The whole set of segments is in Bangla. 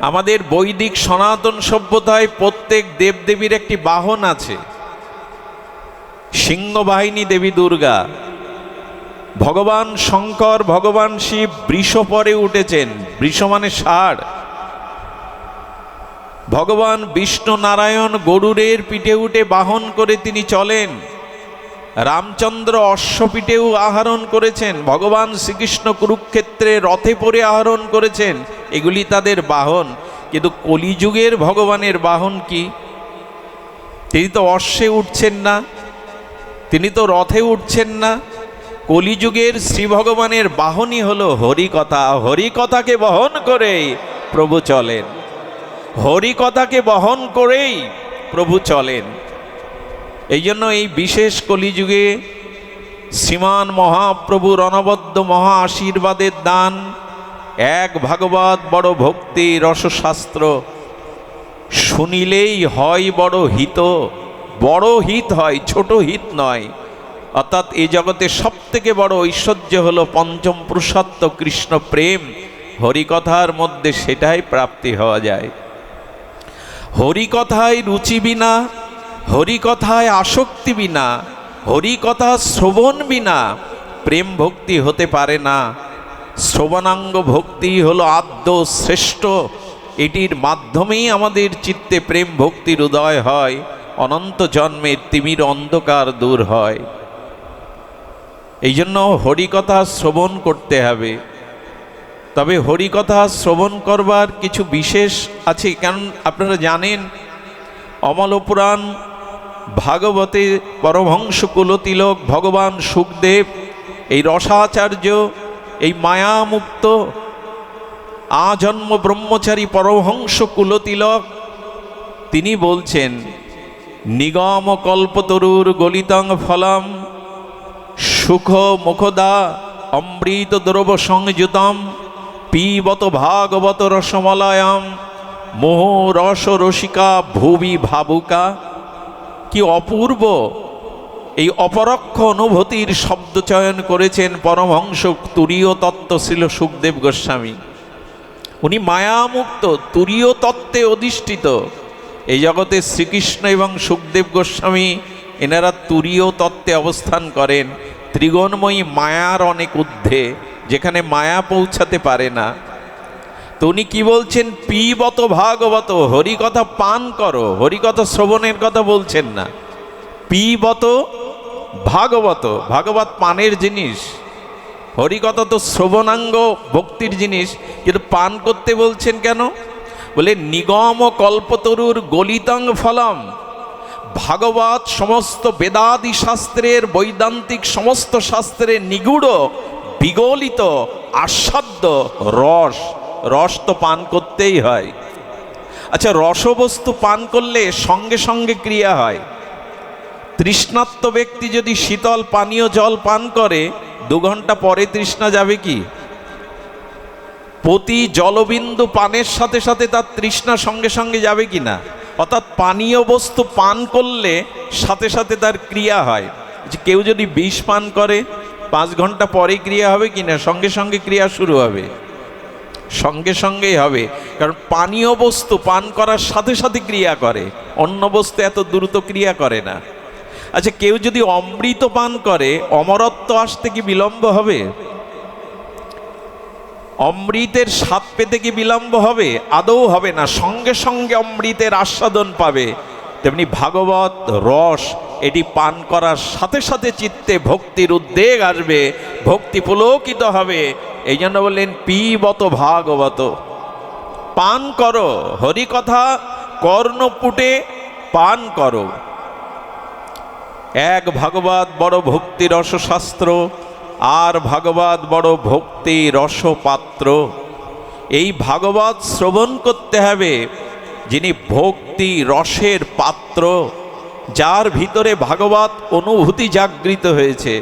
আমাদের বৈদিক সনাতন সভ্যতায় প্রত্যেক দেবদেবীর একটি বাহন আছে। সিংহবাহিনী দেবী দুর্গা। ভগবান শঙ্কর, ভগবান শিব বৃষ পরে উঠেছেন। বৃষ মানে ষাড়। ভগবান বিষ্ণু নারায়ণ গরুরের পিঠে উঠে বাহন করে তিনি চলেন। রামচন্দ্র অশ্বপীঠেও আহরণ করেছেন, ভগবান শ্রীকৃষ্ণ কুরুক্ষেত্রে রথে পরে আহরণ করেছেন, এগুলি তাদের বাহন। কিন্তু কলিযুগের ভগবানের বাহন কি? তিনি তো অশ্বে উঠছেন না, তিনি তো রথে উঠছেন না। কলিযুগের শ্রী ভগবানের বাহনই হলো হরিকথা, হরিকথাকে বহন করেই প্রভু চলেন। হরিকথাকে বহন করেই প্রভু চলেন। এই জন্য এই বিশেষ কলিযুগে শ্রীমান মহাপ্রভুর অনবদ্য মহা আশীর্বাদের দান, এক ভাগবত বড় ভক্তি রসশাস্ত্র। শুনিলেই হয় বড় হিত বড় হিত হয়, ছোট হিত নয়। অর্থাৎ এই জগতে সব থেকে বড় ঐশ্বর্য হলো পঞ্চম পুরুষত্ব কৃষ্ণ প্রেম। হরিকথার মধ্যে সেটাই প্রাপ্তি হওয়া যায়। হরিকথায় রুচি বিনা হরিকথায় আসক্তি বিনা, হরিকথা শ্রবণ বিনা, প্রেম ভক্তি হতে পারে না। শ্রবণাঙ্গ ভক্তি হলো আদ্য শ্রেষ্ঠ। এটির মাধ্যমেই আমাদের চিত্তে প্রেম ভক্তির উদয় হয়, অনন্ত জন্মের তিমির অন্ধকার দূর হয়। এই জন্য হরিকথা শ্রবণ করতে হবে। তবে হরিকথা শ্রবণ করবার কিছু বিশেষ আছে, কারণ আপনারা জানেন, অমলপুরাণ ভাগবতে পরমহংস কুলতিলক ভগবান সুখদেব, এই রসাচার্য, এই মায়ামুক্ত, আজন্ম ব্রহ্মচারী পরমহংস কুলতিলক, তিনি বলছেন, নিগম কল্পতরুর গলিতং ফলম, সুখ মুখদা অমৃত দ্রব সংযুতম, পিবত ভাগবত রসমলয়ম, মোহ রস রসিকা ভুবি ভাবুকা। কি অপূর্ব? এই অপরক্ষ অনুভূতির শব্দ চয়ন করেছেন পরমহংস তুরীয় তত্ত্ব ছিল সুখদেব গোস্বামী। উনি মায়ামুক্ত, তুরীয় তত্ত্বে অধিষ্ঠিত। এই জগতে শ্রীকৃষ্ণ এবং সুখদেব গোস্বামী এনারা তুরীয় তত্ত্বে অবস্থান করেন। ত্রিগণময়ী মায়ার অনেক ঊর্ধ্বে, যেখানে মায়া পৌঁছাতে পারে না। উনি কি বলছেন, পিবত ভাগবত, হরিকথা পান করো, হরিকথা শ্রবণের কথা বলছেন না। পিবত ভাগবত ভাগবত পানের জিনিস। হরিকথা তো শ্রবণাঙ্গ ভক্তির জিনিস, কিন্তু পান করতে বলছেন কেন? বলে, নিগম কল্পতরুর গলিতং ফলম। ভাগবত সমস্ত বেদাদি শাস্ত্রের বৈদান্তিক সমস্ত শাস্ত্রের নিগুড়, বিগলিত আস্বাদ্য রস। রস তো পান করতেই হয়। আচ্ছা রসবস্তু পান করলে সঙ্গে সঙ্গে ক্রিয়া হয়। তৃষ্ণাত্ম ব্যক্তি যদি শীতল পানীয় জল পান করে, দু ঘণ্টা পরে তৃষ্ণা যাবে কি? প্রতি জলবিন্দু পানের সাথে সাথে তার তৃষ্ণা সঙ্গে সঙ্গে যাবে কি না? অর্থাৎ পানীয় বস্তু পান করলে সাথে সাথে তার ক্রিয়া হয়। যে কেউ যদি বিষ পান করে, পাঁচ ঘণ্টা পরে ক্রিয়া হবে কি না? সঙ্গে সঙ্গে ক্রিয়া শুরু হবে। সঙ্গে সঙ্গেই হবে। কারণ পানীয় বস্তু পান করার সাথে সাথে ক্রিয়া করে। অন্য বস্তু এত দ্রুত ক্রিয়া করে না। আচ্ছা কেউ যদি অমৃত পান করে, অমরত্ব আসতে কি বিলম্ব হবে? অমৃতের স্বাদ পেতে কি বিলম্ব হবে? আদৌ হবে না। সঙ্গে সঙ্গে অমৃতের আস্বাদন পাবে। তেমনি ভাগবত, রস, এটি পান করার সাথে সাথে চিত্তে ভক্তির উদ্বেগ আসবে, ভক্তি পুলকিত হবে। এই জন্য বললেন, পিবত ভাগবত। পান করো হরিকথা কর্ণপুটে পান করো। এক ভাগবত বড় ভক্তি রসশাস্ত্র, আর ভাগবত বড় ভক্তি রসপাত্র। এই ভাগবত শ্রবণ করতে হবে যিনি ভক্তি রসের পাত্র, যার ভিতরে ভাগবত অনুভূতি জাগৃত হয়েছে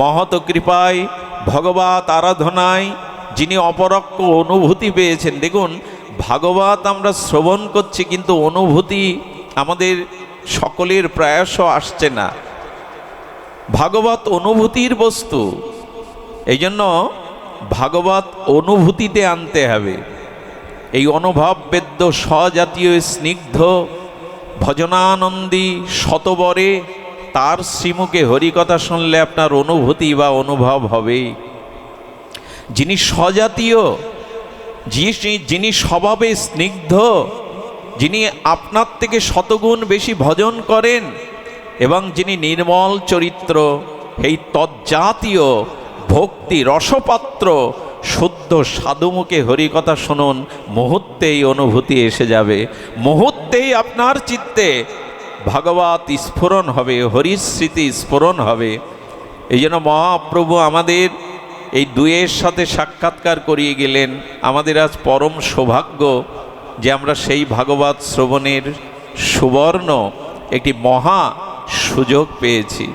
মহত কৃপায় ভগবত আরাধনায় যিনি অপরক্ষ অনুভূতি পেয়েছেন। দেখুন, ভাগবত আমরা শ্রবণ করছি, কিন্তু অনুভূতি আমাদের সকলের প্রয়াস আসছে না। ভাগবত অনুভূতির বস্তু এই জন্য ভাগবত অনুভূতিতে আনতে হবে। এই অনুভব বেদ্য স্বজাতীয় স্নিগ্ধ ভজনানন্দী শতবরে তার শ্রীমুখে হরিকথা শুনলে আপনার অনুভূতি বা অনুভব হবেই যিনি স্বজাতীয়, যিনি যিনি স্বভাবে স্নিগ্ধ, যিনি আপনার থেকে শতগুণ বেশি ভজন করেন এবং যিনি নির্মল চরিত্র, এই তজ্জাতীয় ভক্তি রসপাত্র শুদ্ধ সাধুমুখে হরিকথা শুনুন, মুহূর্তেই অনুভূতি এসে যাবে। মুহূর্তেই আপনার চিত্তে ভগবত স্ফুরণ হবে, হরির স্মৃতি স্ফুরণ হবে। এই জন্য মহাপ্রভু আমাদের এই দুয়ের সাথে সাক্ষাৎকার করিয়ে গেলেন। আমাদের আজ পরম সৌভাগ্য যে আমরা সেই ভাগবত শ্রবণের সুবর্ণ একটি মহা সুযোগ পেয়েছি।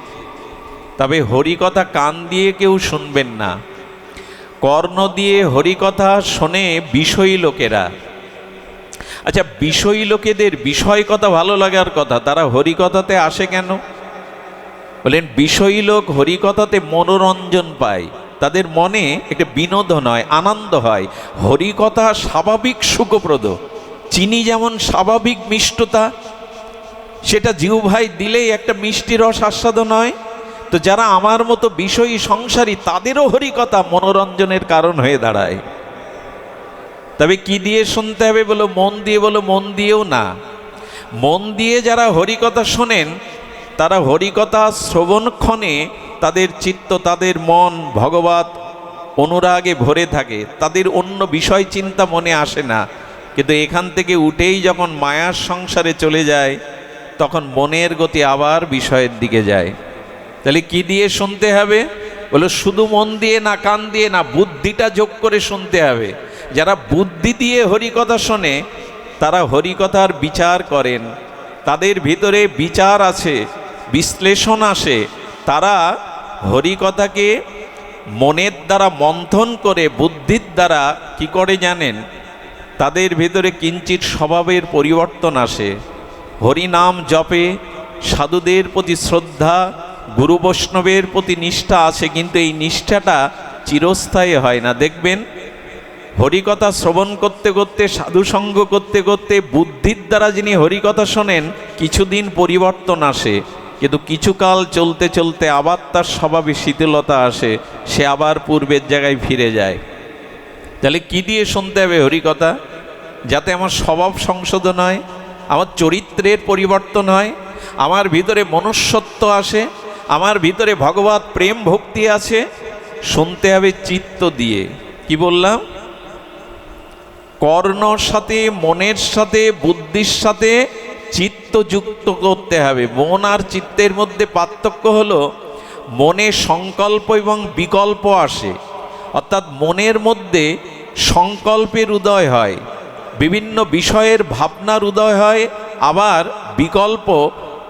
তবে হরিকথা কান দিয়ে কেউ শুনবেন না। কর্ণ দিয়ে হরিকথা শোনে বিষয়ী লোকেরা। আচ্ছা বিষয়ী লোকেদের বিষয় কথা ভালো লাগার কথা, তারা হরিকথাতে আসে কেন? বলেন, বিষয়ী লোক হরিকথাতে মনোরঞ্জন পায়, তাদের মনে একটা বিনোদন হয়, আনন্দ হয়। হরিকথা স্বাভাবিক সুখপ্রদ। চিনি যেমন স্বাভাবিক মিষ্টতা, সেটা জিউভাই দিলেই একটা মিষ্টি রস আস্বাদন হয়। তো যারা আমার মতো বিষয়ী সংসারী, তাদেরও হরিকথা মনোরঞ্জনের কারণ হয়ে দাঁড়ায়। তবে কি দিয়ে শুনতে হবে বলো? মন দিয়ে বলো, মন দিয়েও না। মন দিয়ে যারা হরিকথা শোনেন, তারা হরিকথা শ্রবণক্ষণে তাদের চিত্ত, তাদের মন ভগবত অনুরাগে ভরে থাকে। তাদের অন্য বিষয় চিন্তা মনে আসে না। কিন্তু এখান থেকে উঠেই যখন মায়ার সংসারে চলে যায়, তখন মনের গতি আবার বিষয়ের দিকে যায়। তাহলে কি দিয়ে শুনতে হবে? বলো, শুধু মন দিয়ে না কান দিয়ে না, বুদ্ধিটা যোগ করে শুনতে হবে। যারা বুদ্ধি দিয়ে হরিকথা শোনে, তারা হরিকথার বিচার করেন। তাদের ভিতরে বিচার আছে, বিশ্লেষণ আসে। তারা হরিকথাকে মনের দ্বারা মন্থন করে, বুদ্ধির দ্বারা কি করে জানেন? তাদের ভিতরে কিঞ্চিত স্বভাবের পরিবর্তন আসে। হরিনাম জপে, সাধুদের প্রতি শ্রদ্ধা গুরু বৈষ্ণবের প্রতি নিষ্ঠা আছে, কিন্তু এই নিষ্ঠাটা চিরস্থায়ী হয় না। দেখবেন, হরিকথা শ্রবণ করতে করতে সাধুসঙ্গ করতে করতে, বুদ্ধির দ্বারা যিনি হরিকথা শোনেন, কিছুদিন পরিবর্তন আসে। কিন্তু কিছুকাল চলতে চলতে আবার তার স্বভাবে শীতলতা আসে, সে আবার পূর্বের জায়গায় ফিরে যায়। তাহলে কি দিয়ে শুনতে হবে হরিকথা? যাতে আমার স্বভাব সংশোধন হয়, আমার চরিত্রের পরিবর্তন হয়, আমার ভিতরে মনুষ্যত্ব আসে আমার ভিতরে ভগবত প্রেম ভক্তি আছে, শুনতে হবে চিত্ত দিয়ে। কি বললাম? কর্ণর সাথে, মনের সাথে, বুদ্ধির সাথে চিত্ত যুক্ত করতে হবে। মন আর চিত্তের মধ্যে পার্থক্য হলো, মনে সংকল্প এবং বিকল্প আসে। অর্থাৎ মনের মধ্যে সংকল্পের উদয় হয়, বিভিন্ন বিষয়ের ভাবনার উদয় হয়, আবার বিকল্প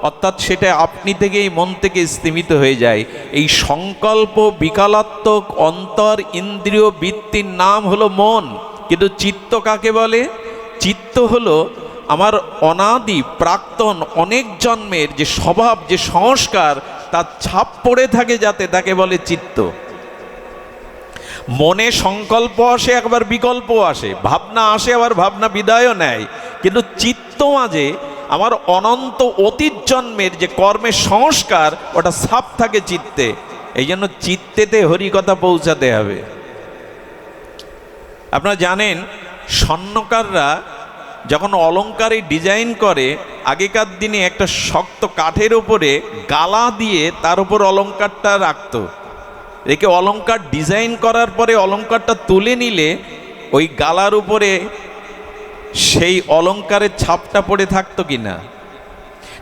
অর্থাৎ সেটা আপনি থেকেই মন থেকে স্তীমিত হয়ে যায়। এই সংকল্প, বিকালাত্মক অন্তর, ইন্দ্রিয় বৃত্তির নাম হলো মন। কিন্তু চিত্ত কাকে বলে? চিত্ত হলো আমার অনাদি, প্রাক্তন, অনেক জন্মের যে স্বভাব, যে সংস্কার, তার ছাপ পড়ে থাকে যাতে তাকে বলে চিত্ত। মনে সংকল্প আসে, একবার বিকল্প আসে। ভাবনা আসে, আবার ভাবনা বিদায়ও নেয়। কিন্তু চিত্ত মাঝে আমার অনন্ত অতীত জন্মের যে কর্মের সংস্কার, ওটা ছাপ থাকে চিত্তে। এই জন্য চিত্তেতে হরিকথা পৌঁছাতে হবে। আপনারা জানেন, স্বর্ণকাররা যখন অলঙ্কারে ডিজাইন করে, আগেকার দিনে একটা শক্ত কাঠের ওপরে গালা দিয়ে তার উপর অলঙ্কারটা রাখতো। রেখে অলঙ্কার ডিজাইন করার পরে অলঙ্কারটা তুলে নিলে ওই গালার উপরে সেই অলঙ্কারের ছাপটা পড়ে থাকতো কি না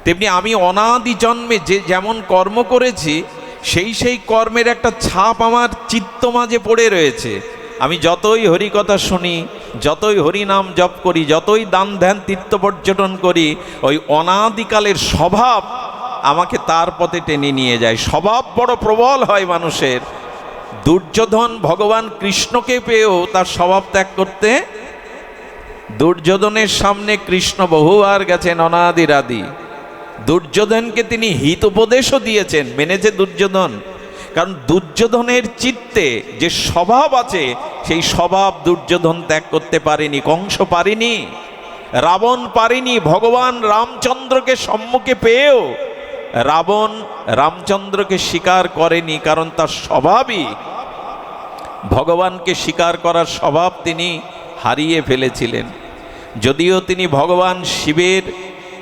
তেমনি আমি অনাদি জন্মে যে যেমন কর্ম করেছি, সেই সেই কর্মের একটা ছাপ আমার চিত্ত মাঝে পড়ে রয়েছে। আমি যতই হরিকথা শুনি, যতই হরিনাম জপ করি, যতই দান ধ্যান তীর্থ পর্যটন করি, ওই অনাদিকালের স্বভাব আমাকে তার পথে টেনে নিয়ে যায়। স্বভাব বড় প্রবল হয় মানুষের। দুর্যোধন ভগবান কৃষ্ণকে পেয়েও তার স্বভাব ত্যাগ করতে দুর্যোধনের সামনে কৃষ্ণ বহুবার গেছেন অনাদি রাদি দুর্যোধনকে তিনি হিত উপদেশও দিয়েছেন মেনেছে দুর্যোধন। কারণ দুর্যোধনের চিত্তে যে স্বভাব আছে, সেই স্বভাব দুর্যোধন ত্যাগ করতে পারেনি, কংস পারেনি, রাবণ পারেনি, ভগবান রামচন্দ্রকে সম্মুখে পেয়েও রাবণ রামচন্দ্রকে স্বীকার করেনি, কারণ তার স্বভাবই ভগবানকে স্বীকার করার স্বভাব তিনি হারিয়ে ফেলেছিলেন। যদিও তিনি ভগবান শিবের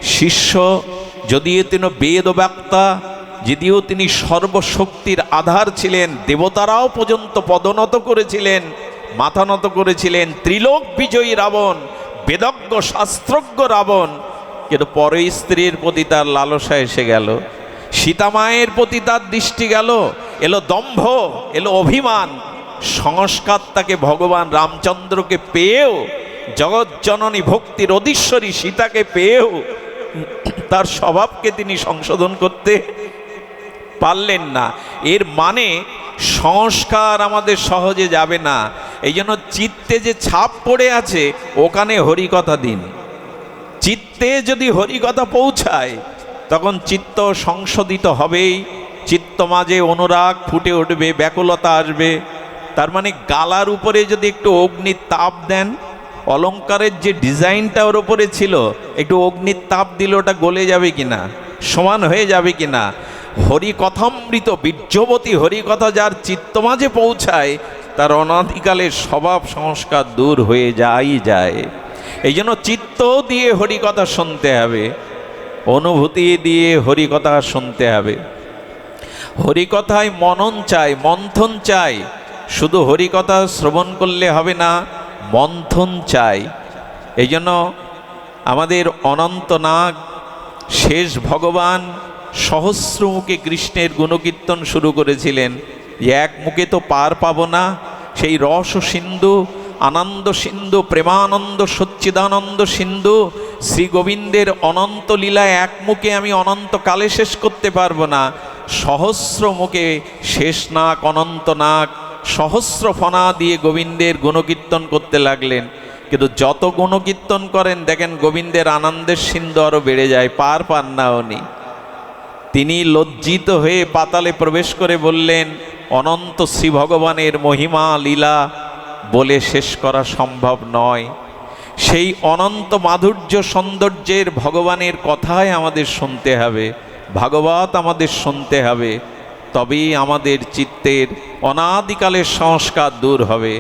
শিষ্য, যদিও তিনি বেদব্যাক্তা, যদিও তিনি সর্বশক্তির আধার ছিলেন, দেবতারাও পর্যন্ত পদনত করেছিলেন মাথা নত করেছিলেন, ত্রিলোক বিজয়ী রাবণ, বেদজ্ঞ শাস্ত্রজ্ঞ রাবণ। কিন্তু পরে স্ত্রীর প্রতি তার লালসা এসে গেল। সীতামায়ের প্রতি তার দৃষ্টি গেল, এলো দম্ভ, এলো অভিমান। সংস্কার তাকে ভগবান রামচন্দ্রকে পেয়েও জগৎজননী ভক্তির অধীশ্বরী সীতাকে পেয়েও, তার স্বভাবকে তিনি সংশোধন করতে পারলেন না। এর মানে সংস্কার আমাদের সহজে যাবে না। এই জন্য চিত্তে যে ছাপ পড়ে আছে, ওখানে হরিকথা দিন। চিত্তে যদি হরিকথা পৌঁছায়, তখন চিত্ত সংশোধিত হবেই। চিত্ত মাঝে অনুরাগ ফুটে উঠবে, ব্যাকুলতা আসবে। তার মানে গালার উপরে যদি একটু অগ্নির তাপ দেন অলংকারের যে ডিজাইনটা ওর উপরে ছিল, একটু অগ্নির তাপ দিলে ওটা গলে যাবে কিনা, সমান হয়ে যাবে কিনা? হরিকথামৃত, বীর্যবতী হরিকথা যার চিত্ত মাঝে পৌঁছায়, তার অনাদিকালের স্বভাব সংস্কার দূর হয়ে যায় যায়। এই জন্য চিত্ত দিয়ে হরিকথা শুনতে হবে, অনুভূতি দিয়ে হরিকথা শুনতে হবে। হরিকথায় মনন চাই মন্থন চাই শুধু হরিকথা শ্রবণ করলে হবে না, মন্থন চাই। এই জন্য আমাদের অনন্তনাগ শেষ ভগবান সহস্র মুখে কৃষ্ণের গুণকীর্তন শুরু করেছিলেন। এক মুখে তো পার পাবো না, সেই রস সিন্ধু, আনন্দ সিন্ধু, প্রেমানন্দ, সচ্চিদানন্দ সিন্ধু, শ্রী গোবিন্দের অনন্ত লীলা এক মুখে আমি অনন্তকালে শেষ করতে পারব না। সহস্র মুখে শেষ নাক অনন্ত নাক সহস্র ফনা দিয়ে গোবিন্দের গুণকীর্তন করতে লাগলেন। কিন্তু যত গুণকীর্তন করেন, দেখেন গোবিন্দের আনন্দের সিন্ধু আরও বেড়ে যায়, পার পান না উনি। তিনি লজ্জিত হয়ে পাতালে প্রবেশ করে বললেন, অনন্ত শ্রী ভগবানের মহিমা, লীলা বলে শেষ করা সম্ভব নয়। সেই অনন্ত মাধুর্য সৌন্দর্যের ভগবানের কথাই আমাদের শুনতে হবে, ভাগবত আমাদের শুনতে হবে। তবেই আমাদের চিত্তের অনাদিকালের সংস্কার দূর হবে।